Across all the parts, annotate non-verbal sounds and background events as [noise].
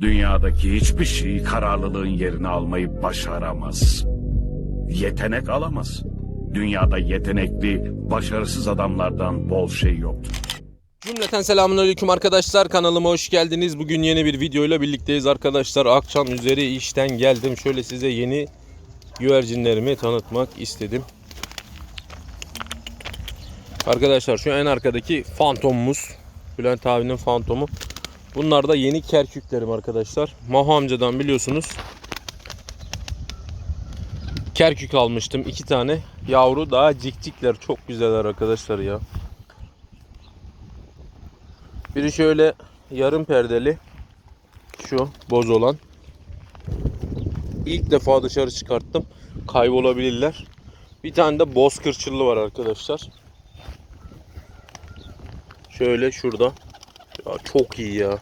Dünyadaki hiçbir şey kararlılığın yerini almayı başaramaz. Yetenek alamaz. Dünyada yetenekli, başarısız adamlardan bol şey yoktur. Cümleten selamünaleyküm arkadaşlar kanalıma hoş geldiniz. Bugün yeni bir videoyla birlikteyiz arkadaşlar. Akşam üzeri işten geldim. Şöyle size yeni güvercinlerimi tanıtmak istedim. Arkadaşlar şu en arkadaki fantomumuz. Bülent abinin fantomu. Bunlar da yeni kerküklerim arkadaşlar. Maho amcadan biliyorsunuz. Kerkük almıştım iki tane. Yavru daha cikcikler çok güzeller arkadaşlar ya. Biri şöyle yarım perdeli. Şu boz olan. İlk defa dışarı çıkarttım. Kaybolabilirler. Bir tane de boz kırçıllı var arkadaşlar. Şöyle şurada. Ya çok iyi ya.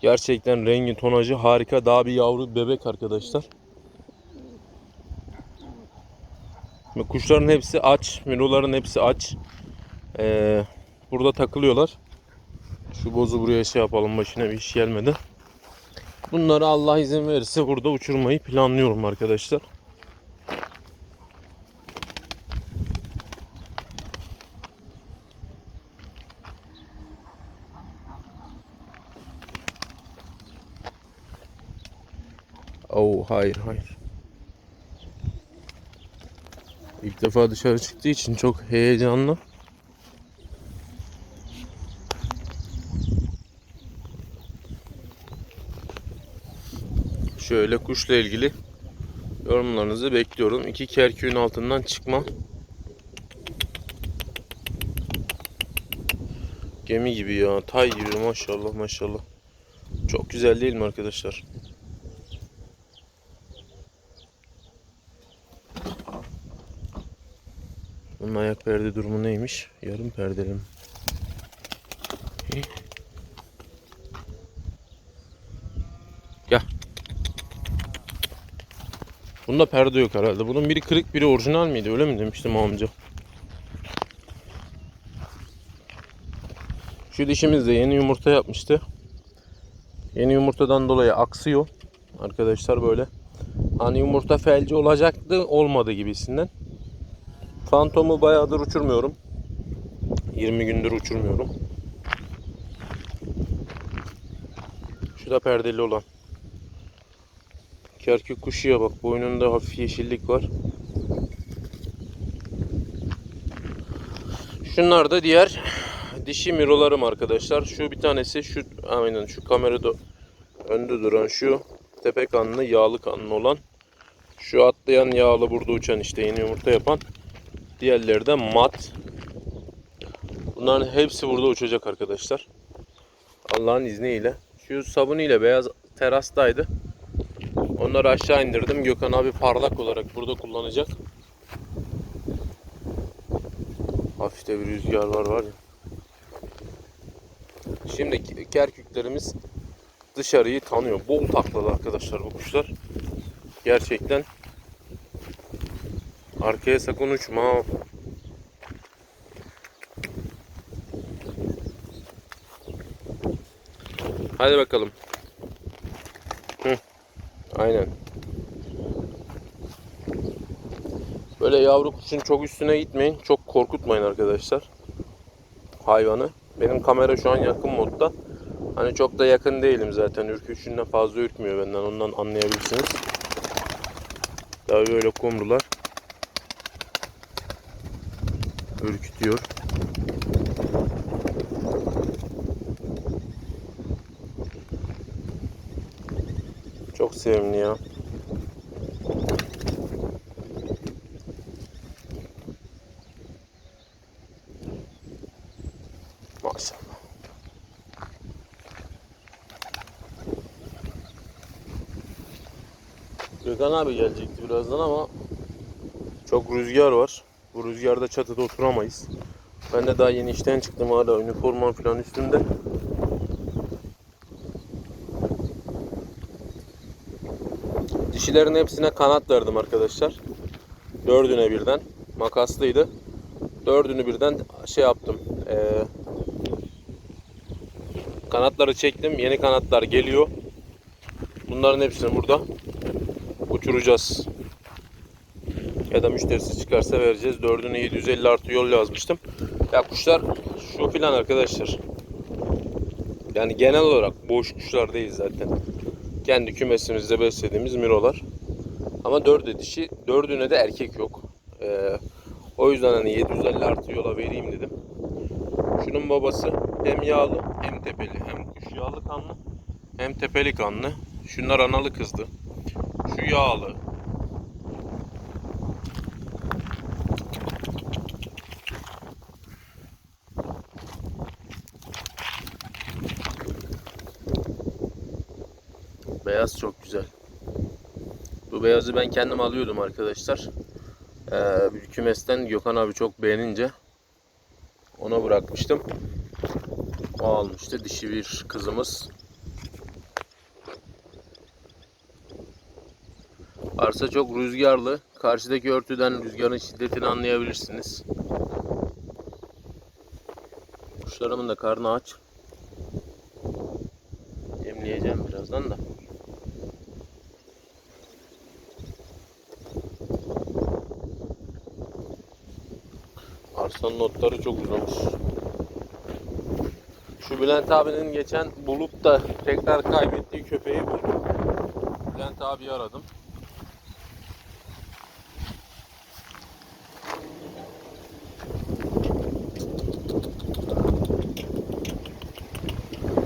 Gerçekten rengi tonajı harika. Daha bir yavru bebek arkadaşlar. Kuşların hepsi aç. Miroların hepsi aç. Ee, burada takılıyorlar. Şu bozu buraya şey yapalım başına bir iş gelmedi. Bunları Allah izin verirse burada uçurmayı planlıyorum arkadaşlar. Oh hayır hayır. İlk defa dışarı çıktığı için çok heyecanlı. Şöyle kuşla ilgili yorumlarınızı bekliyorum. İki kerküğün altından çıkma. Gemi gibi ya. Tay gibi maşallah maşallah. Çok güzel değil mi arkadaşlar? Bunun ayak perde durumu neymiş? Yarım perdeli mi? Gel. Bunda perde yok herhalde. Bunun biri kırık biri orijinal miydi? Öyle mi demiştim amca? Şu dişimiz de yeni yumurta yapmıştı. Yeni yumurtadan dolayı aksıyor. Arkadaşlar böyle. Hani yumurta felci olacaktı olmadı gibisinden. Fantomu bayağıdır uçurmuyorum. 20 gündür uçurmuyorum. Şu da perdeli olan. Kerkük kuşuya bak. Boynunda hafif yeşillik var. Şunlar da diğer dişi mirolarım arkadaşlar. Şu bir tanesi şu aynen şu kamerada önde duran şu tepe kanlı yağlı kanlı olan. Şu atlayan yağlı burada uçan işte yeni yumurta yapan. Diğerleri de mat. Bunların hepsi burada uçacak arkadaşlar. Allah'ın izniyle. Şu sabuniyle beyaz terastaydı. Onları aşağı indirdim. Gökhan abi parlak olarak burada kullanacak. Hafif de bir rüzgar var var ya. Şimdi kerküklerimiz dışarıyı tanıyor. Bol taklalı arkadaşlar bu kuşlar. Gerçekten arkaya sakın uçma. ha. Hadi bakalım. Hı. Aynen. Böyle yavru kuşun çok üstüne gitmeyin. Çok korkutmayın arkadaşlar. Hayvanı. Benim kamera şu an yakın modda. Hani çok da yakın değilim zaten. Ürküşünden fazla ürkmüyor benden. Ondan anlayabilirsiniz. Tabii böyle kumrular. Ürkütüyor. Çok sevimli ya. Maşallah. Gökhan abi gelecekti birazdan ama çok rüzgar var. Bu rüzgarda çatıda oturamayız. Ben de daha yeni işten çıktım hala üniformam falan üstümde. Dişilerin hepsine kanat verdim arkadaşlar. Dördüne birden. Makaslıydı. Dördünü birden şey yaptım. Ee, Kanatları çektim. Yeni kanatlar geliyor. Bunların hepsini burada uçuracağız. Ya da müşterisi çıkarsa vereceğiz. Dördüne 750 artı yol yazmıştım. Ya kuşlar şu filan arkadaşlar. Yani genel olarak boş kuşlar değil zaten. Kendi kümesimizde beslediğimiz mirolar. Ama dördü dişi, dördüne de erkek yok. Ee, o yüzden hani 750 artı yola vereyim dedim. Şunun babası hem yağlı hem tepeli. Hem kuş yağlı kanlı hem tepeli kanlı. Şunlar analı kızdı. Şu yağlı. Beyaz çok güzel. Bu beyazı ben kendim alıyordum arkadaşlar. Ee, bir kümesten Gökhan abi çok beğenince ona bırakmıştım. O almıştı. Dişi bir kızımız. Arsa çok rüzgarlı. Karşıdaki örtüden rüzgarın şiddetini anlayabilirsiniz. Kuşlarımın da karnı aç. Yemleyeceğim birazdan da. Arslanın notları çok uzamış. Şu Bülent abinin geçen bulup da tekrar kaybettiği köpeği buldum. Bülent abiyi aradım.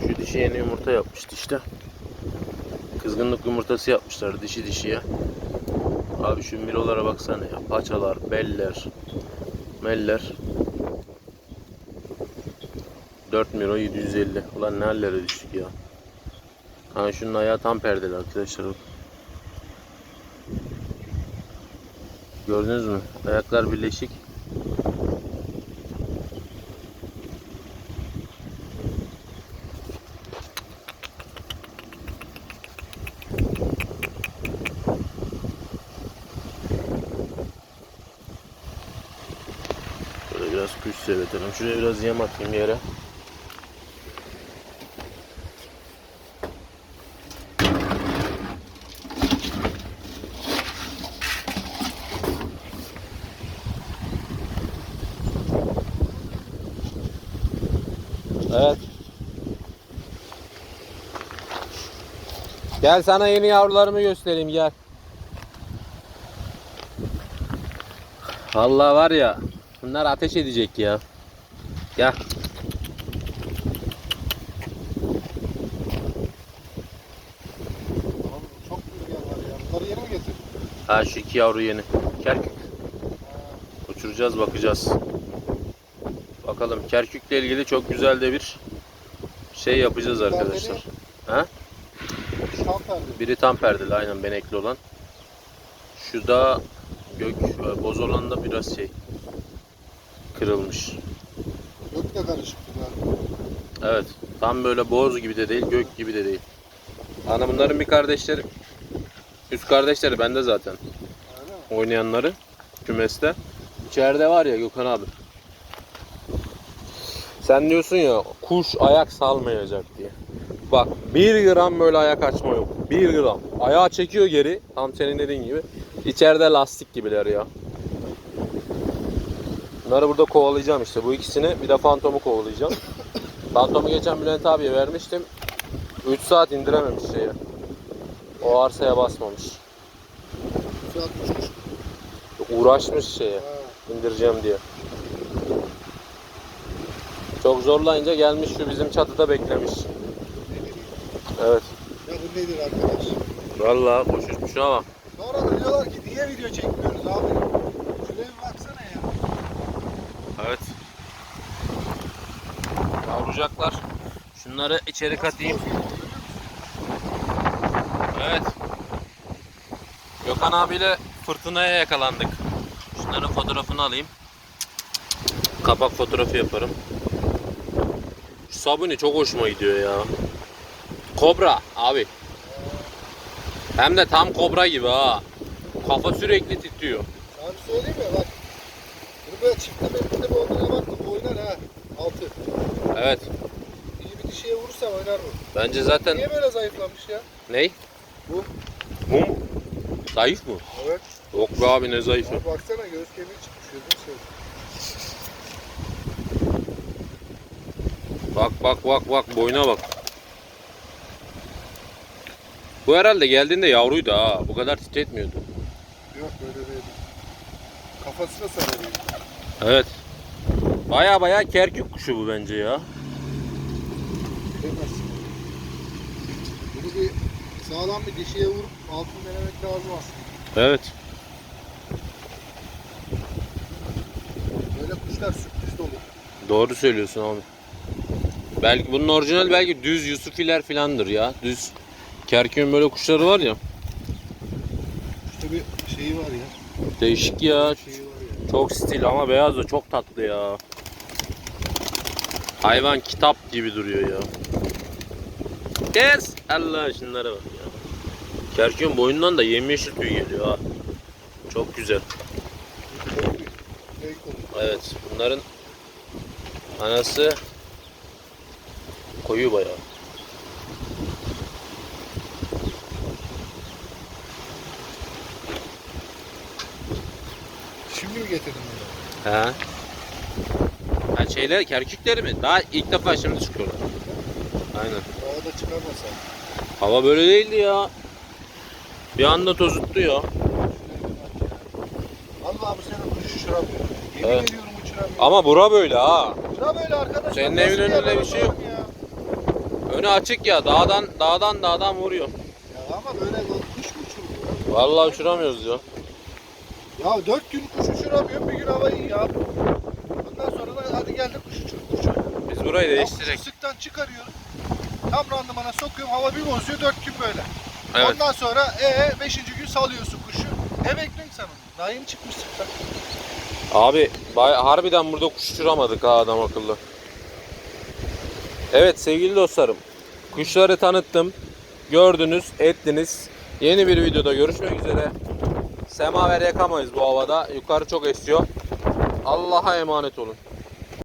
Şu dişi yeni yumurta yapmıştı işte. Kızgınlık yumurtası yapmışlar dişi dişiye. Abi şu mirolara baksana ya. Paçalar, beller, meller. 4 miro 750. Ulan ne hallere düştük ya. Ha şunun ayağı tam perdeli arkadaşlar. Gördünüz mü? Ayaklar birleşik. Böyle biraz kuş seyretelim. Şuraya biraz yem atayım yere. Gel sana yeni yavrularımı göstereyim gel. Vallahi var ya bunlar ateş edecek ya. Gel. Abi çok rüzgar var ya. Bunları yeni mi getirdin? Ha şu iki yavru yeni. Kerkük. Uçuracağız bakacağız. Bakalım Kerkük'le ilgili çok güzel de bir şey yapacağız arkadaşlar. Ha? Biri tam perdeli aynen benekli olan. Şu da gök e, boz olan da biraz şey kırılmış. Gök de karışık güzel. Evet. Tam böyle boz gibi de değil, gök gibi de değil. Ana bunların bir kardeşleri. Üst kardeşleri bende zaten. Oynayanları kümeste. İçeride var ya Gökhan abi. Sen diyorsun ya kuş ayak salmayacak diye. Bak bir gram böyle ayak açma yok. Bir gram. Ayağı çekiyor geri. Tam senin dediğin gibi. İçeride lastik gibiler ya. Bunları burada kovalayacağım işte. Bu ikisini bir de fantomu kovalayacağım. [laughs] Fantomu geçen Bülent abiye vermiştim. 3 saat indirememiş şeye. O arsaya basmamış. Uğraşmış şeye indireceğim diye. Çok zorlayınca gelmiş şu bizim çatıda beklemiş. Evet. Ya bu nedir arkadaş? Vallahi kuş uçmuş ama. Sonra da diyorlar ki niye video çekmiyoruz abi? Şuraya bir baksana ya. Evet. Yavrucaklar. Şunları içeri katayım. Evet. Gökhan abiyle fırtınaya yakalandık. Şunların fotoğrafını alayım. Kapak fotoğrafı yaparım. Şu sabuni çok hoşuma gidiyor ya. Kobra abi. Hem de tam kobra gibi ha. Kafa sürekli titriyor. Sana bir söyleyeyim mi? Bak. Bunu böyle çifte metinde bir olduğuna bak da bu oynar ha. Altı. Evet. İyi bir dişiye vurursa oynar bu. Bence zaten Niye böyle zayıflamış ya? ney? Bu. Bu mu? Zayıf mı? Evet. Yok be abi ne zayıfı. Abi baksana göğüs kemiği çıkmış. Gözünü seveyim. Bak bak bak bak boyuna bak. Bu herhalde geldiğinde yavruydu ha. Bu kadar titretmiyordu. Yok böyle değil. Kafası da sarılıyor. Evet. Baya baya kerkük kuşu bu bence ya. Demez. Bunu bir sağlam bir dişiye vurup altını denemek lazım aslında. Evet. Böyle kuşlar sürpriz dolu. Doğru söylüyorsun abi. Belki bunun orijinal belki düz Yusufiler filandır ya. Düz kerküğün böyle kuşları var ya. İşte bir şeyi var ya. Değişik ya. Şeyi var ya. Çok stil ama beyaz da çok tatlı ya. Hayvan kitap gibi duruyor ya. Kes! Allah şunlara bak ya. Kerküğün boyundan da yemyeşil tüy geliyor ha. Çok güzel. Evet bunların anası koyu bayağı. Şimdi mi getirdin onu? He. Ha şeyler kerkükleri mi? Daha ilk defa şimdi çıkıyorlar. Aynen. Havada çıkarmasa. Hava böyle değildi ya. Bir anda tozuttu ya. Allah bu sene kuş uçuramıyor. Yemin Evet. ediyorum uçuramıyor. Ama bura böyle ha. Bura böyle arkadaşlar. Senin evin önünde bir şey yok. Ya? Önü açık ya. Dağdan dağdan dağdan vuruyor. ya ama böyle kuş mu uçurmuyor? Vallahi uçuramıyoruz ya. Ya dört gün kuş uçuramıyor bir gün hava iyi ya. Ondan sonra da hadi geldik kuş uçur. Kuş uçur. Biz burayı kuşu sıktan çıkarıyorum. Tam randımana sokuyorum hava bir bozuyor dört gün böyle. Evet. Ondan sonra ee beşinci gün salıyorsun kuşu. Ne bekliyorsun sen onu? Daha yeni çıkmış sıktan. Abi bay- harbiden burada kuş uçuramadık ha adam akıllı. Evet sevgili dostlarım. Kuşları tanıttım. Gördünüz, ettiniz. Yeni bir videoda görüşmek üzere. Semaver yakamayız bu havada. Yukarı çok esiyor. Allah'a emanet olun.